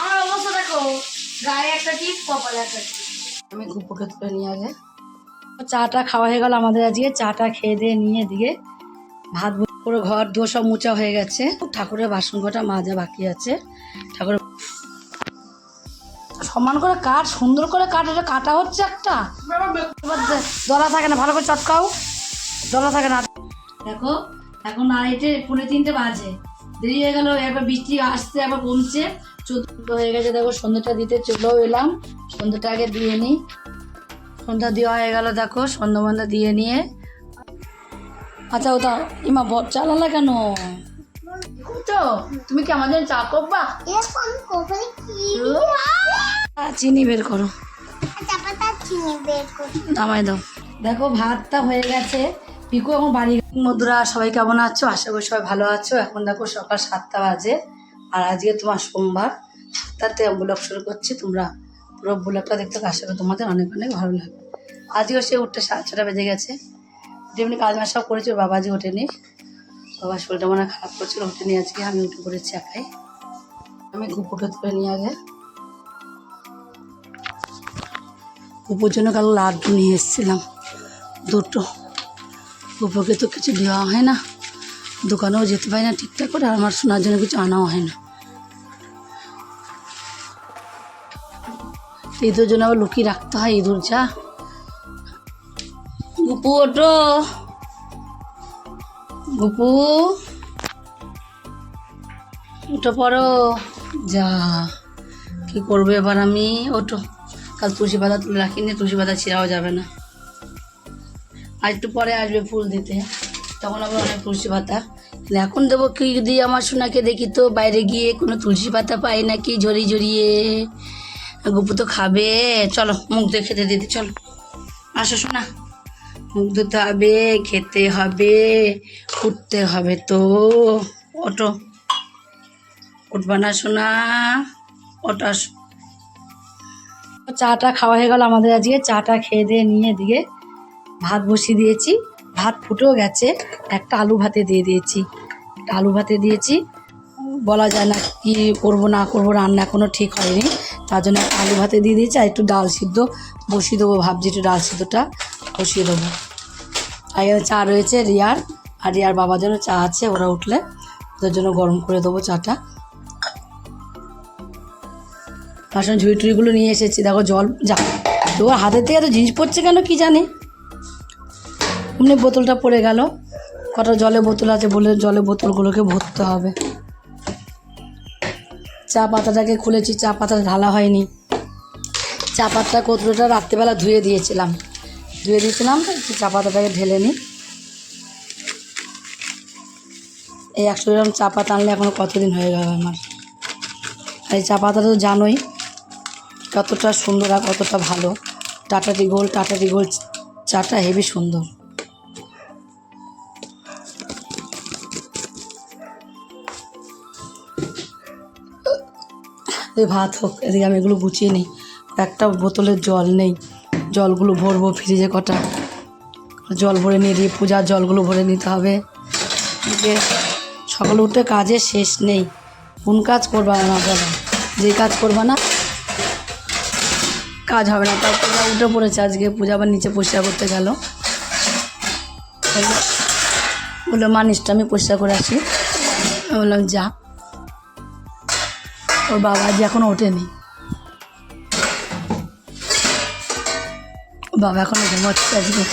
আমার অবস্থা দেখো, গায়ে একটা টিপ, কপালে একটা আমি গুপুকে তুলে নিয়ে আগে। চাটা খাওয়া হয়ে গেল আমাদের আজকে। চাটা খেয়ে দিয়ে নিয়ে দিয়ে ভাত পুরো ঘর ধোয়া সব মোচা হয়ে গেছে। ঠাকুরের বাসন কটা মাজা বাকি আছে। ঠাকুরের সমান করে কাট, সুন্দর করে কাট, এটা কাটা হচ্ছে একটা। দলা থাকে না, ভালো করে চটকাও। দলা থাকে না। দেখো, এখন আড়াইটে, পৌনে তিনটে বাজে। দেরি হয়ে গেল একবার বৃষ্টি আসতে একবার কমছে। চতুর্থ হয়ে গেছে দেখো সন্ধ্যাটা দিতে চলেও এলাম। সন্ধ্যাটা আগে দিয়ে নিই। সন্ধ্যা দেওয়া হয়ে গেল দেখো সন্ধ্যা বন্ধা দিয়ে নিয়ে। আচ্ছা ওটা ইমা বর চালালা কেন? তো তুমি কি আমাদের চা করবা? এরকম কপালে কি? আ, চিনি বের করো। চাপাতা চিনি বের করে। নামাই দাও। দেখো ভাতটা হয়ে গেছে। পিকু, এখন বাড়ি মধুরা, সবাই কেমন আছো? আশা করি সবাই ভালো আছো। এখন দেখো সকাল সাতটা বাজে, আর আজকে তোমার সোমবার। সাতটাতে ব্লগ শুরু করছি, তোমরা পুরো ব্লগটা দেখতে। আশা করি তোমাদের অনেক অনেক ভালো লাগবে। আজকেও সে উঠতে সাড়ে ছটা বেজে গেছে। যেমনি কাজ মাস সব করেছে বাবা আজকে ওঠেনি। বাবার শরীরটা মনে খারাপ করছিল, ওঠেনি আজকে। আমি উঠে পড়েছি একাই। আমি গুপুকে তুলে নিয়ে আগে। উপর জন্য কাল লাড্ডু নিয়ে এসেছিলাম, দুটো। উপরকে তো কিছু দেওয়া হয় না। দোকানেও যেতে পারি না ঠিকঠাক করে, আর আমার শোনার জন্য কিছু আনাও হয় না। ইঁদুর জন্য আবার লুকিয়ে রাখতে হয়, ইঁদুর যা। গুপু ওটো গুপু। ওটো পড়ো। যা, কি করব এবার আমি? ওটো কাল তুলসী পাতা তুলে রাখিনি, তুলসী পাতা ছিঁড়াও যাবে না। আর একটু পরে আসবে ফুল দিতে। তখন আবার অনেক তুলসী পাতা। এখন দেবো কি যদি আমার সোনাকে দেখি তো, বাইরে গিয়ে কোনো তুলসী পাতা পাই নাকি ঝরিয়ে ঝরিয়ে? গুপু তো খাবে। চলো, মুখ দিয়ে খেতে দিতে চলো। আসো শোনা মুখ ধুতে হবে, খেতে হবে, উঠতে হবে তো। অটো উঠবা না শোনা অটো আসো। চাটা খাওয়া হয়ে গেল আমাদের আজকে। চাটা খেয়ে দিয়ে নিয়ে দিয়ে ভাত বসিয়ে দিয়েছি। ভাত ফুটেও গেছে। একটা আলু ভাতে দিয়ে দিয়েছি। একটা আলু ভাতে দিয়েছি। বলা যায় না কি করব, না করব, রান্না এখনও ঠিক হয়নি। তার জন্য আলু ভাতে দিয়ে দিয়েছি আর একটু ডাল সিদ্ধ। বসিয়ে দেবো, ভাবছি একটু ডাল সিদ্ধটা বসিয়ে দেবো। আর চা রয়েছে রিয়ার। আর রিয়ার বাবার জন্য চা আছে, ওরা উঠলে ওদের জন্য গরম করে দেবো চাটা। বাসন ঝুড়ি টুড়িগুলো নিয়ে এসেছি। দেখো জল যা তো হাতের থেকে এত জিনিস পড়ছে কেন কি জানি? এমনি বোতলটা পড়ে গেল। কটা জলে বোতল আছে বলে জলে বোতলগুলোকে ভরতে হবে। চা পাতাটাকে খুলেছি, চা পাতা ঢালা হয়নি। চা পাতা কতটা রাত্রেবেলা ধুয়ে দিয়েছিলাম। ধুয়ে দিয়েছিলাম চা পাতাটাকে ঢেলে নিই। এই একশো গ্রাম চা পাতা আনলে এখনও কতদিন হয়ে গেল আমার? আর এই চা পাতা তো জানোই কতটা সুন্দর আর কতটা ভালো। Tata tea gold Tata tea gold চাটা হেভি সুন্দর। এই ভাত হোক, এদিকে আমি এগুলো গুছিয়ে নিই। একটা বোতলের জল নেই, জলগুলো ভরবো ফ্রিজে কটা। জল ভরে নিয়ে দিয়ে পূজার জলগুলো ভরে নিতে হবে। সকালে উঠে কাজের শেষ নেই। কোন কাজ করবা না বাবা? যে কাজ করবা না, কাজ হবে না। তার পূজা উঠে পড়েছে আজকে, পূজা আবার নিচে পরিষ্কার করতে গেল। বলল মানিসটা আমি পরিষ্কার করে আসি। বললাম, যা। ওর বাবা আজ এখনও ওঠেনি। বাবা এখনও ঘুমাচ্ছে আজকে।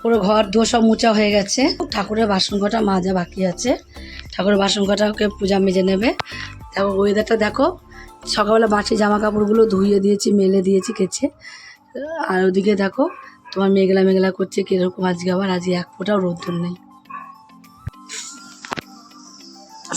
পুরো ঘর ধোয়া সব মোচা হয়ে গেছে। ঠাকুরের বাসন কটা মাজা বাকি আছে। ঠাকুরের বাসন কটাকে পূজা মেজে নেবে। দেখো ওয়েদারটা দেখো। সকালবেলা বাসি জামা কাপড়গুলো ধুইয়ে দিয়েছি, মেলে দিয়েছি কেচে। আর ওদিকে দেখো, তোমার মেঘলা মেঘলা করছে, কীরকম আজকে আবার, আজকে এক ফোঁটাও রোদ্দুর নেই।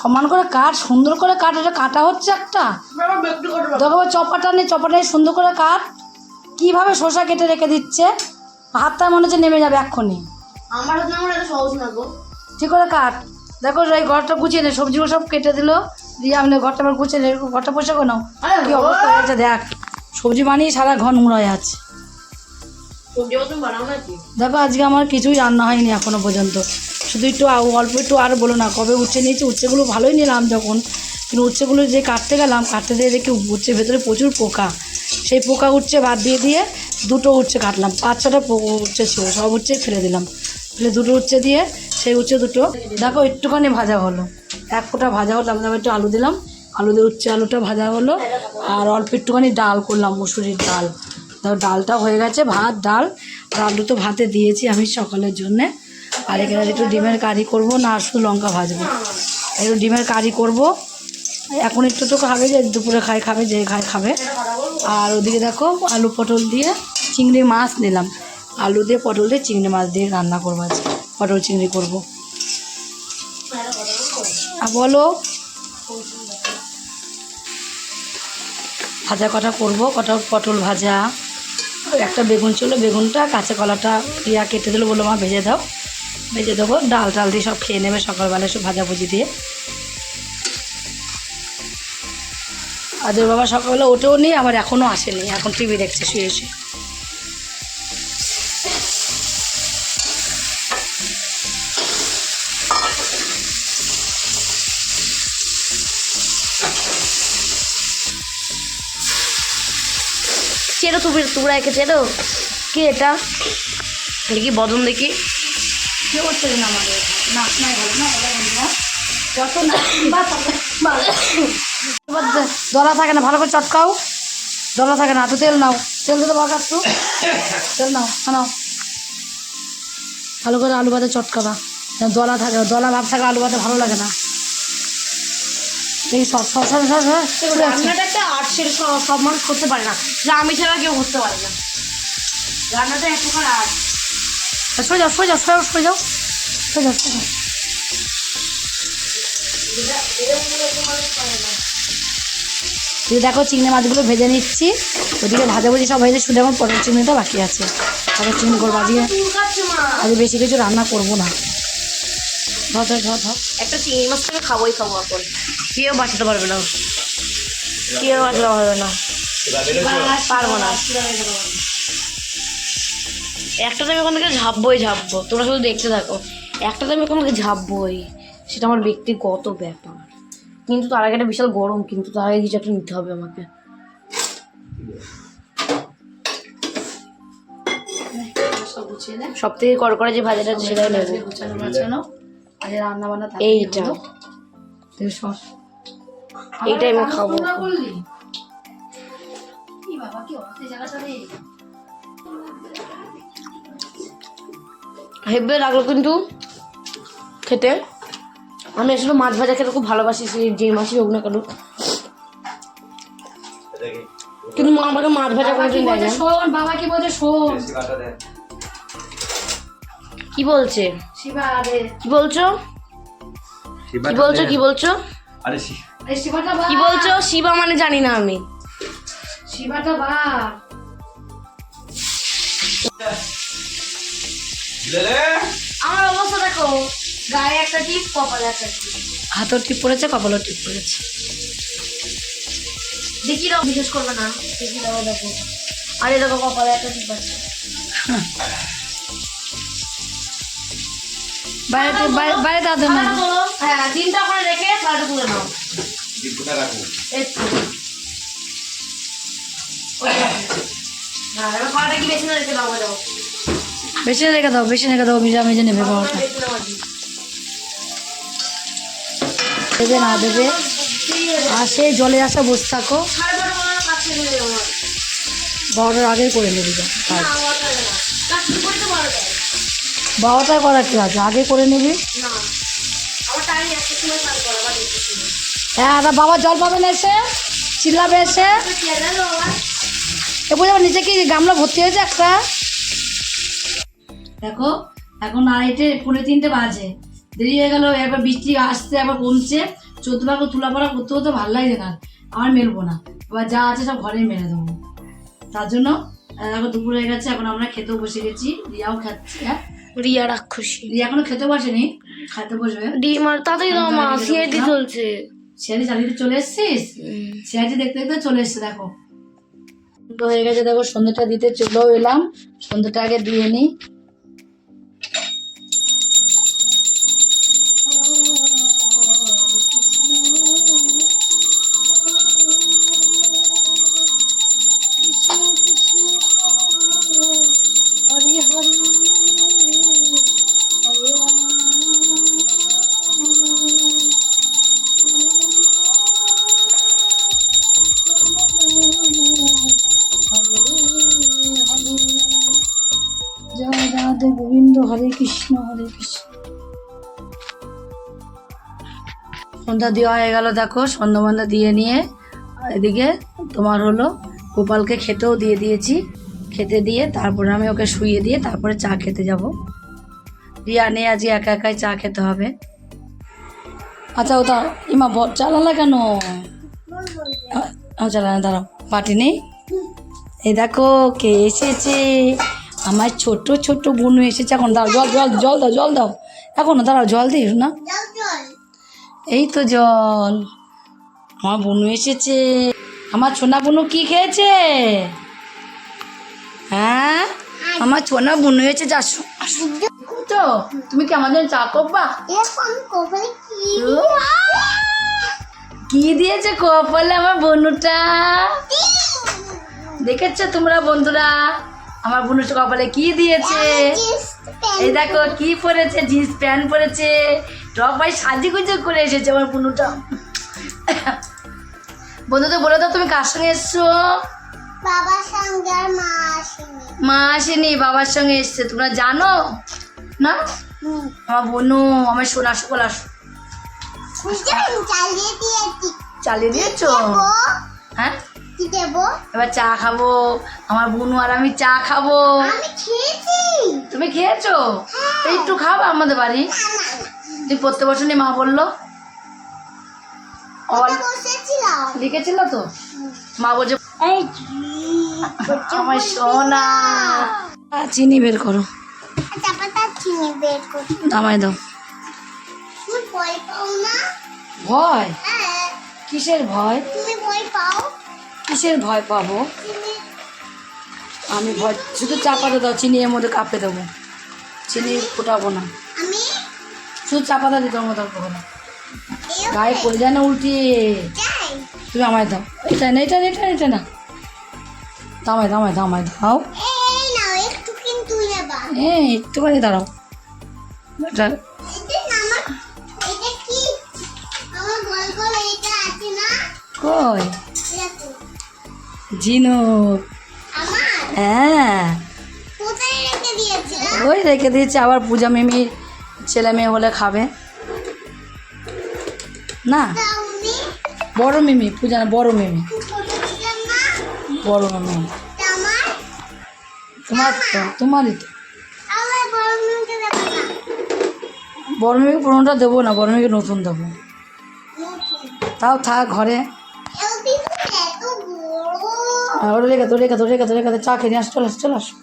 সমান করে কাট সুন্দর করে কাট এটা কাটা হচ্ছে একটা? দেখো চপাটা নেই চপাটা নেই সুন্দর করে কাট। কীভাবে শসা কেটে রেখে দিচ্ছে? হাতটা মনে হচ্ছে নেমে যাবে এক্ষুনি। আমার সহজ না গো। ঠিক করে কাট। দেখো এই ঘরটা গুছিয়ে নে সবজিগুলো সব কেটে দিল। দিয়ে আমি ঘরটা আবার গুছিয়ে নে ঘরটা পয়সা কেন কি অবস্থা হয়েছে দেখ। সবজি বানিয়ে সারা ঘর নোংরা হয়ে আছে। দেখো, আজকে আমার কিছুই রান্না হয়নি এখনও পর্যন্ত। শুধু একটু অল্প একটু আর বলো না, কবে উচ্ছে নিয়েছি? উচ্ছেগুলো ভালোই নিলাম যখন। কিন্তু উচ্ছেগুলো যে কাটতে গেলাম, কাটতে দিয়ে দেখি উচ্ছের ভেতরে প্রচুর পোকা। সেই পোকা উচ্ছে বাদ দিয়ে দিয়ে দুটো উচ্ছে কাটলাম, পাঁচ ছটা উচ্ছে ছিল, সব উচ্ছে ফেলে দিলাম। ফেলে দুটো উচ্ছে দিয়ে সেই উচ্ছে দুটো, দেখো একটুখানি ভাজা হলো। এক ফোঁটা ভাজা হলো, আমি একটু আলু দিলাম। আলু দিয়ে উচ্ছে আলুটা ভাজা হলো, আর অল্প একটুখানি ডাল করলাম, মুসুরির ডাল। দেখো ডালটা হয়ে গেছে, ভাত, ডাল। আর আলু তো ভাতে দিয়েছি আমি সকালের জন্যে। আর এখানে একটু ডিমের কারি করব না শুধু লঙ্কা ভাজবো। একটু ডিমের কারি করব। এখন একটু তো খাবে যে, দুপুরে খাই খাবে, যে খায় খাবে। আর ওদিকে দেখো, আলু পটল দিয়ে চিংড়ি মাছ নিলাম। আলু দিয়ে পটল দিয়ে চিংড়ি মাছ দিয়ে রান্না করব আজকে। পটল চিংড়ি করব। আর বলো, ভাজা কটা করব? কটা পটল ভাজা? একটা বেগুন ছিল, বেগুনটা, কাঁচা কলাটা ইয়া কেটে দিলো বলল মা ভেজে দাও। ভেজে দেবো, ডাল টাল দিয়ে সব খেয়ে নেবে সকালবেলা সব ভাজাভুজি দিয়ে। আর বাবা সকালবেলা ওঠেও নেই আমার এখনও আসেনি, এখন টিভি দেখছে, শুয়ে শুয়ে। চেরো তুমি তোমরা একে কি এটা? দেখি বদন দেখি? কে করছে না আমাদের। নাচ নাই ভালো না ভালো যত ভালো। দলা থাকে না ভালো করে চটকাও। দলা থাকে না তো তেল নাও। তেল দিতে বাকা একটু তেল নাও নাও ভালো করে আলু ভাতে চটকাবা। দলা থাকে দলা ভাব থাকে আলু ভাতে ভালো লাগে না। এই সব সব সব সব সব রান্নাটা একটা আর্টসের সব মানুষ করতে পারে না। যা আমি ছাড়া কেউ করতে পারে না। রান্নাটা এক প্রকার আর্ট। সরে যাও সরে যাও সরে সরে যাও। সরে যাও সরে যাও। দেখো চিংড়ি মাছগুলো ভেজে নিচ্ছি। ওদিকে ভাজাভুজি সব হয়েছে শুধু আমার পটল চিংড়িটা বাকি আছে। তারপর চিংড়ি করব আজকে আজকে বেশি কিছু রান্না করব না। ধর ধর ধর ধর। একটা চিংড়ি মাছ থেকে খাবোই খাব এখন। কেউ বাঁচাতে পারবে না। কেউ বাঁচাতে পারবে না। পারব না। একটা তো আমি ওখান থেকে ঝাপবোই ঝাপবো। তোমরা শুধু দেখতে থাকো। একটা তো আমি ওখান থেকে ঝাপবোই। সেটা আমার ব্যক্তিগত ব্যাপার। কিন্তু তার আগে একটা বিশাল গরম কিন্তু তার আগে কিছু একটা নিতে হবে আমাকে। সব থেকে কর করে যে ভাজাটা আছে সেটাই নেব। এইটা। এইটাই আমি খাব। হেব্বে লাগল কিন্তু খেতে। আমি আসলে মাছ ভাজা খেতে খুব ভালোবাসি সে যে মাছই হোক না কেন। কিন্তু মা আমাকে মাছ ভাজা বাবা কি কোনোদিন দেয় বলছে? না শোন বাবা কি বলছে? শোন। কি বলছে? কি বলছো? কি বলছো? কি বলছো? আরে কি বলছো? শিবা মানে জানি না আমি। শিবাটা বা। আমার অবস্থা দেখো গায়ে একটা টিপ কপালে একটা টিপ। হাতও টিপ পড়েছে কপালও টিপ পড়েছে। দেখি দাও বিশেষ করবে না। দেখি দাও দেখো। আরে দেখো কপালে একটা টিপ আছে। বাইরে বাইরে বাইরে দাদা না। হ্যাঁ তিনটা করে রেখে থালাটা তুলে নাও। দীপুটা রাখো বেশি রেখে দাও বেশি রেখে দাও বেশি রেখে মেজে নেবে কি। দেবে না দেবে আর সেই জলে আসা বসে থাকো। বারোটার আগেই করে নেবে? বারোটায় করা কি আছে? আগে করে নিবি? না। হ্যাঁ তা বাবা জল পাবে না এসে? চিল্লাবে এসে? আর এ বুঝে নিচে কি গামলা ভর্তি হয়েছে একটা? দেখো এখন আড়াইটে পনেরো তিনটে বাজে। দেরি হয়ে গেল একবার বৃষ্টি আসতে আবার কমছে। চোদ্দ ভাগ তুলা পড়া করতে করতে ভালো লাগছে না। আর মেলবো না। এবার যা আছে সব ঘরে মেরে দেবো। তার জন্য এখন দুপুর হয়ে গেছে এখন আমরা খেতেও বসে গেছি। রিয়াও খাচ্ছে হ্যাঁ? রিয়া রাক্ষসী। রিয়া এখনও খেতে বসেনি। খাইতে বসবে। ডিম আর তাড়াতাড়ি দাও মা সিআইডি চলছে। সিয়ারি চালিয়ে চলে এসছিস? সিয়ারি দেখতে দেখতে চলে এসছে দেখো। হয়ে গেছে দেখো সন্ধ্যাটা দিতে চলেও এলাম। সন্ধ্যাটা আগে দিয়ে নিই হরে কৃষ্ণ হরে কৃষ্ণ। সন্ধ্যা দেওয়া হয়ে গেল, দেখো, সন্ধ্যা বন্ধা দিয়ে নিয়ে এদিকে তোমার হলো গোপালকে খেতেও দিয়ে দিয়েছি। খেতে দিয়ে তারপরে আমি ওকে শুইয়ে দিয়ে তারপরে চা খেতে যাব। রিয়া নেই আজকে একা একাই চা খেতে হবে। আচ্ছা ওটা ইমা বর চালালা কেন? আ- চালা না দাঁড়াও পাটি নেই। এই দেখো, কে এসেছে? আমার ছোট ছোট বুনু এসেছে। এখন দাও জল জল জল দাও জল দাও। এখন দাঁড়াও জল দিস না এই তো জল। আমার বুনু এসেছে। আমার ছোনা বুনু কি খেয়েছে? হ্যাঁ? আমার ছোনা বুনু এসেছে। আসো আসো। তো তুমি কি আমাদের চা করবা? কি দিয়েছে কপালে আমার বনুটা? দেখেছ তোমরা বন্ধুরা? আমার বোনের কপালে কি দিয়েছে? এই দেখো কি পরেছে? জিন্স প্যান্ট পরেছে। টপ ভাই সাজি গুজো করে এসেছে আমার বুনুটা। বন্ধুদের বলে দাও তুমি কার সঙ্গে এসছো? বাবার সঙ্গে আর মা আসেনি। মা আসেনি বাবার সঙ্গে এসছে। তোমরা জানো? না? আমার বোনু আমার সকল আসো বুঝতে পারি চালিয়ে দিয়েছ। হ্যাঁ? কি দেবো? এবার চা খাব। আমার বোনু আর আমি চা খাব। আমি খেয়েছি। তুমি খেয়েছো? একটু খাব আমাদের বাড়ি। তুই পড়তে বসনি মা বলল। লিখেছিল তো? মা বলছে আমার সোনা চিনি বের করো। চাপাটা চিনি বের করছি। নামাই দাও। ভয়? হ্যাঁ। কিসের ভয়? তুমি ভয় পাও? কিসের ভয় পাবো? আমি ভয় শুধু চাপাতে দাও চিনি এর মধ্যে কাপে দেবো। চিনি ফোটাবো না। শুধু চাপাতা দিতে আমার দরকার গায়ে পড়ে যায় না উল্টিয়ে তুমি আমায় দাও। এটা না এটা না এটা না এটা না। দামায় দামায় দামায় দাও। এই একটুখানি দাঁড়াও। এটা কই? ঝিনুক হ্যাঁ। ওই রেখে দিয়েছি আবার পূজা মিমির ছেলে মেয়ে হলে খাবে। না বড় মিমি পূজা না বড় মিমি। বড় মিমি। তোমার তো তোমারই তো। বড় মেয়েকে পুরোনোটা দেবো না বড় মেয়েকে নতুন দেবো। তাও থাক ঘরে। ওটা রেখে তো রেখে তো রেখে তো রেখে তো, চা খেয়ে নিয়ে আসো, চলে আসো চলে আসো।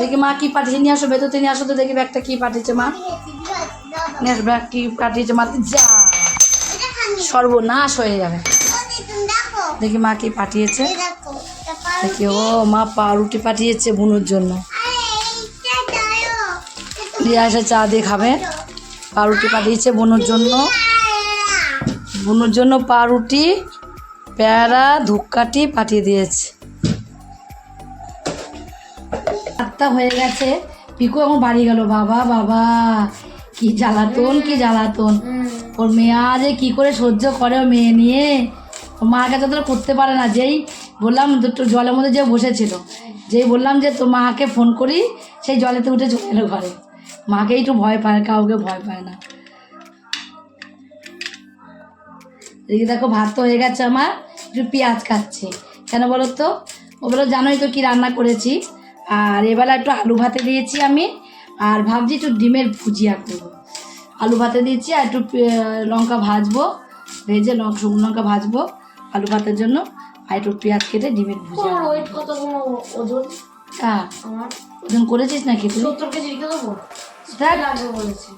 দেখি মা কি পাঠিয়েছে, নিয়ে আসো ভেতর নিয়ে আসো তো, দেখি ব্যাগটা কি পাঠিয়েছে মা। নিয়ে আসো, ব্যাগ কি পাঠিয়েছে মা, যা। সর্বনাশ হয়ে যাবে। দেখো মা কি পাঠিয়েছে। দেখো, ও মা পাউরুটি পাঠিয়েছে বুনুর জন্য। দিয়ে এসে চা দিয়ে খাবে। পাউরুটি পাঠিয়েছে বুনুর জন্য। বুনুর জন্য পাউরুটি। পেয়ারা, ধূপকাঠি পাঠিয়ে দিয়েছে। আটটা হয়ে গেছে। পিকু এখন বাড়ি গেল। বাবা বাবা, কি জ্বালাতন কি জ্বালাতন। ওর মেয়ে আজে কি করে সহ্য করে ওর মেয়ে নিয়ে ওর মার কাছে তো করতে পারে না। যেই বললাম দুটো জলের মধ্যে যে বসেছিল, যেই বললাম যে তোর মাকে ফোন করি, সেই জলেতে উঠে চলে এলো ঘরে। মাকে একটু ভয় পায়, কাউকে ভয় পায় না। এদিকে দেখো ভাত তো হয়ে গেছে আমার একটু পেঁয়াজ খাচ্ছে কেন বলো তো ও বলো জানোই তো কি রান্না করেছি? আর এবেলা একটু আলু ভাতে দিয়েছি আমি আর ভাবছি একটু ডিমের ভুজিয়া করব। আলু ভাতে দিয়েছি আর একটু লঙ্কা ভাজবো ভেজে লঙ্কা শুকনো লঙ্কা ভাজবো আলু ভাতের জন্য আর একটু পেঁয়াজ কেটে ডিমের ভুজিয়া ওয়েট কত ওজন? হ্যাঁ। ওজন করেছিস নাকি সত্তর কেজি দেবো? লাগবে বলেছি।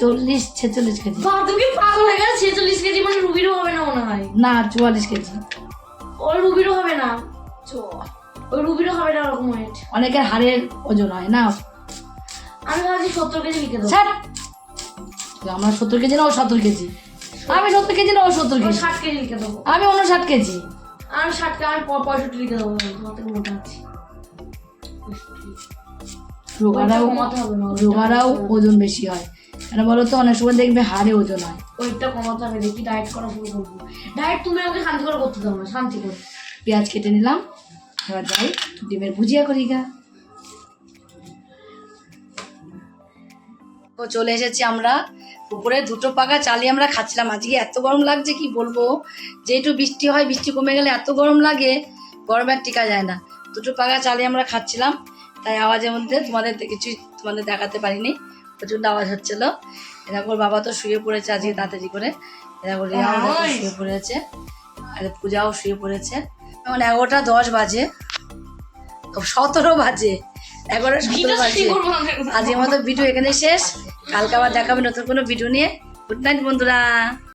চল্লিশ ছেচল্লিশ কেজি। তুমি পাগল হয়ে গেছে ছেচল্লিশ কেজি মানে রুবিরও হবে না মনে হয়। না চুয়াল্লিশ কেজি। ওর রুবিরও হবে না? ওই রুবিরও খাবে না ওরকম ওয়েট অনেকের হাড়ের ওজন হয় না। আমি ভাবছি সত্তর কেজি লিখে দেবো। স্যার আমার সত্তর কেজি না ও সত্তর কেজি। আমি সত্তর কেজি না ও সত্তর কেজি। ষাট কেজি লিখে দেবো। আমি উনষাট কেজি। আমি ষাট কে আমি পঁয়ষট্টি লিখে দেবো। তোমার থেকে মোটা আছি। রোগারাও হবে রোগারাও ওজন বেশি হয়। কেন বলো তো অনেক সময় দেখবে হাড়ে ওজন হয়। ওইটা কমাতে হবে দেখি ডায়েট করা শুরু করব। ডায়েট তুমি আমাকে শান্তি করে করতে দাও না শান্তি করে। পেঁয়াজ কেটে নিলাম এবার যাই ডিমের ভুজিয়া করি গা। তো চলে এসেছি আমরা উপরে দুটো পাকা চালিয়ে আমরা খাচ্ছিলাম। আজকে এত গরম লাগছে কি বলব? যেহেতু বৃষ্টি হয় বৃষ্টি কমে গেলে এত গরম লাগে গরমে আর টিকা যায় না। দুটো পাকা চালিয়ে আমরা খাচ্ছিলাম তাই আওয়াজের মধ্যে তোমাদের কিছু তোমাদের দেখাতে পারিনি। প্রচণ্ড আওয়াজ হচ্ছিল। এরকম ওর বাবা তো শুয়ে পড়েছে আজকে তাড়াতাড়ি করে এরকম রিয়া শুয়ে পড়েছে। আর পূজাও শুয়ে পড়েছে। এখন এগারোটা দশ বাজে। সতেরো বাজে। এগারোটা সতেরো বাজে। আজকের মতো ভিডিও এখানে শেষ। কালকে আবার দেখাবে নতুন কোনো ভিডিও নিয়ে। গুড নাইট বন্ধুরা।